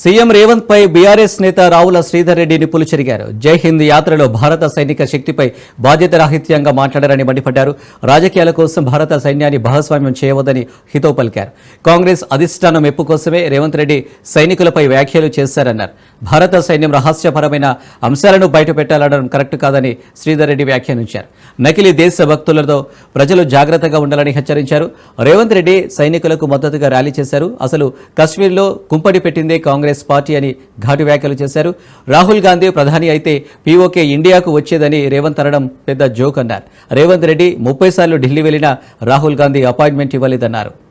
CM Revanth పై BRS నేత రావుల శ్రీధర్ రెడ్డి నిప్పులు చెరిగారు. జై హింద్ యాత్రలో భారత సైనిక శక్తిపై బాధ్యత రాహిత్యంగా మాట్లాడారని మండిపడ్డారు. రాజకీయాల కోసం భారత సైన్యాన్ని భాగస్వామ్యం చేయవద్దని హితో పలికారు. కాంగ్రెస్ అధిష్టానం మెప్పు కోసమే రేవంత్ రెడ్డి సైనికులపై వ్యాఖ్యలు చేశారన్నారు. భారత సైన్యం రహస్యపరమైన అంశాలను బయటపెట్టాలనడం కరెక్ట్ కాదని శ్రీధర్ రెడ్డి వ్యాఖ్యానించారు. నకిలీ దేశభక్తులతో ప్రజలు జాగ్రత్తగా ఉండాలని హెచ్చరించారు. రేవంత్ రెడ్డి సైనికులకు మద్దతుగా ర్యాలీ చేశారు. అసలు కశ్మీర్లో కుంపడి పెట్టిందే కాంగ్రెస్ పార్టీ అని ఘాటు వ్యాఖ్యలు చేశారు. రాహుల్ గాంధీ ప్రధాని అయితే పీఓకే ఇండియాకు వచ్చేదని రేవంత్ అనడం పెద్ద జోక్ అన్నారు. రేవంత్ రెడ్డి ముప్పై సార్లు ఢిల్లీ వెళ్ళినా రాహుల్ గాంధీ అపాయింట్మెంట్ ఇవ్వలేదన్నారు.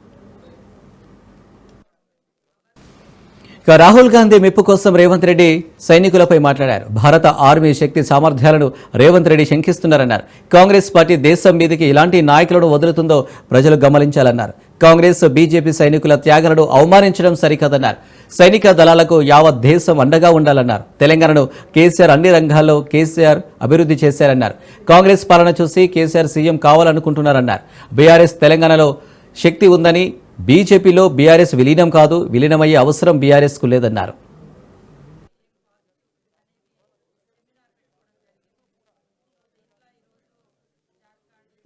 ఇక రాహుల్ గాంధీ మెప్పు కోసం రేవంత్ రెడ్డి సైనికులపై మాట్లాడారు. భారత ఆర్మీ శక్తి సామర్థ్యాలను రేవంత్ రెడ్డి శంకిస్తున్నారన్నారు. కాంగ్రెస్ పార్టీ దేశం మీదకి ఇలాంటి నాయకులను వదులుతుందో ప్రజలు గమనించాలన్నారు. కాంగ్రెస్ బీజేపీ సైనికుల త్యాగాలను అవమానించడం సరికాదన్నారు. సైనిక దళాలకు యావత్ దేశం అండగా ఉండాలన్నారు. తెలంగాణను కేసీఆర్ అన్ని రంగాల్లో కేసీఆర్ అభివృద్ధి చేశారన్నారు. కాంగ్రెస్ పాలన చూసి కేసీఆర్ సీఎం కావాలనుకుంటున్నారన్నారు. బీఆర్ఎస్ తెలంగాణలో శక్తి ఉందని బీజేపీలో బీఆర్ఎస్ విలీనం కాదు విలీనమయ్యే అవసరం బీఆర్ఎస్కు లేదన్నారు.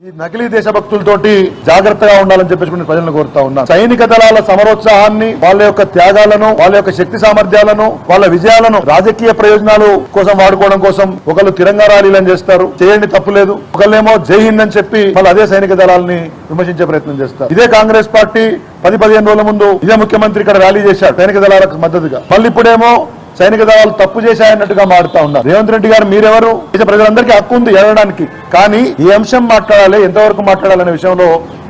ఈ నకిలీ దేశభక్తులతోటి జాగ్రత్తగా ఉండాలని చెప్పేసి నేను ప్రజలను కోరుతా ఉన్నా. సైనిక దళాల సమరోత్సాహాన్ని వాళ్ళ యొక్క త్యాగాలను వాళ్ళ యొక్క శక్తి సామర్థ్యాలను వాళ్ళ విజయాలను రాజకీయ ప్రయోజనాలు కోసం వాడుకోవడం కోసం ఒకళ్ళు తిరంగా ర్యాలీలను చేస్తారు. చేయండి తప్పులేదు ఒకళ్ళేమో జై హింద్ అని చెప్పి వాళ్ళు అదే సైనిక దళాలని విమర్శించే ప్రయత్నం చేస్తారు. ఇదే కాంగ్రెస్ పార్టీ పది పదిహేను రోజుల ముందు ఇదే ముఖ్యమంత్రి ఇక్కడ ర్యాలీ చేశారు సైనిక దళాలకు మద్దతుగా. మళ్ళీ ఇప్పుడేమో సైనిక దళాలు తప్పు చేశాయన్నట్టుగా మారుతా ఉన్నారు. రేవంత్ రెడ్డి గారు మీరెవరు? దేశ ప్రజలందరికీ హక్కు ఉంది ఎడడానికి కానీ ఈ అంశం మాట్లాడాలి ఎంతవరకు మాట్లాడాలనే విషయంలో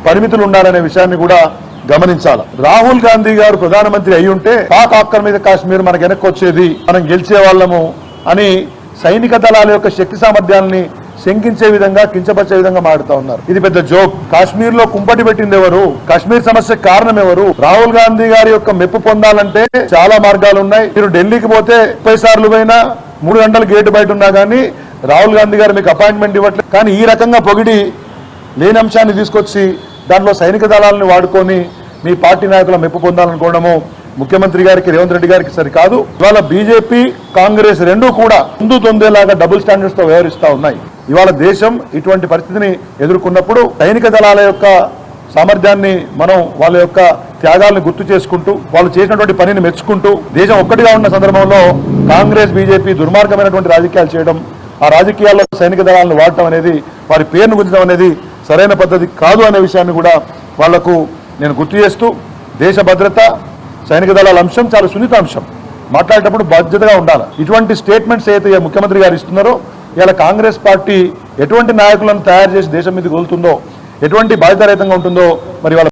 పరిమితులు ఉండాలనే విషయాన్ని కూడా గమనించాలి. రాహుల్ గాంధీ గారు ప్రధానమంత్రి అయి ఉంటే పాక్ ఆక్రమిత కాశ్మీర్ మనకు వెనక్కి వచ్చేది మనం గెలిచే వాళ్ళము అని సైనిక దళాల యొక్క శక్తి సామర్థ్యాన్ని శంకించే విధంగా కించపరిచే విధంగా మాడుతా ఉన్నారు. ఇది పెద్ద జోక్. కాశ్మీర్లో కుంపటి పెట్టింది ఎవరు? కాశ్మీర్ సమస్య కారణం ఎవరు? రాహుల్ గాంధీ గారి యొక్క మెప్పు పొందాలంటే చాలా మార్గాలు ఉన్నాయి. మీరు ఢిల్లీకి పోతే ముప్పై సార్లు పోయినా మూడు గంటలు గేటు బయట ఉన్నా కానీ రాహుల్ గాంధీ గారు మీకు అపాయింట్మెంట్ ఇవ్వట్లేదు కానీ ఈ రకంగా పొగిడి లేని అంశాన్ని తీసుకొచ్చి దాంట్లో సైనిక దళాలను వాడుకొని మీ పార్టీ నాయకుల మెప్పు పొందాలనుకోవడము ముఖ్యమంత్రి గారికి రేవంత్ రెడ్డి గారికి సరికాదు. ఇవాళ బీజేపీ కాంగ్రెస్ రెండూ కూడా ముందు తొందేలాగా డబుల్ స్టాండర్డ్స్తో ఉన్నాయి. ఇవాళ దేశం ఇటువంటి పరిస్థితిని ఎదుర్కొన్నప్పుడు సైనిక దళాల యొక్క సామర్థ్యాన్ని మనం వాళ్ళ యొక్క త్యాగాలను గుర్తు చేసుకుంటూ వాళ్ళు చేసినటువంటి పనిని మెచ్చుకుంటూ దేశం ఒక్కటిగా ఉన్న సందర్భంలో కాంగ్రెస్ బీజేపీ దుర్మార్గమైనటువంటి రాజకీయాలు చేయడం ఆ రాజకీయాల్లో సైనిక దళాలను వాడటం అనేది వారి పేరును గుంచడం అనేది సరైన పద్ధతి కాదు అనే విషయాన్ని కూడా వాళ్ళకు నేను గుర్తు చేస్తూ దేశ భద్రత సైనిక దళాల అంశం చాలా సున్నిత అంశం. మాట్లాడేటప్పుడు బాధ్యతగా ఉండాలి. ఇటువంటి స్టేట్మెంట్స్ అయితే ముఖ్యమంత్రి గారు ఇస్తున్నారో ఇలా కాంగ్రెస్ పార్టీ ఎటువంటి నాయకులను తయారు చేసి దేశం మీద కోలుతుందో ఎటువంటి బాధ్యతారహితంగా ఉంటుందో మరి వాళ్ళ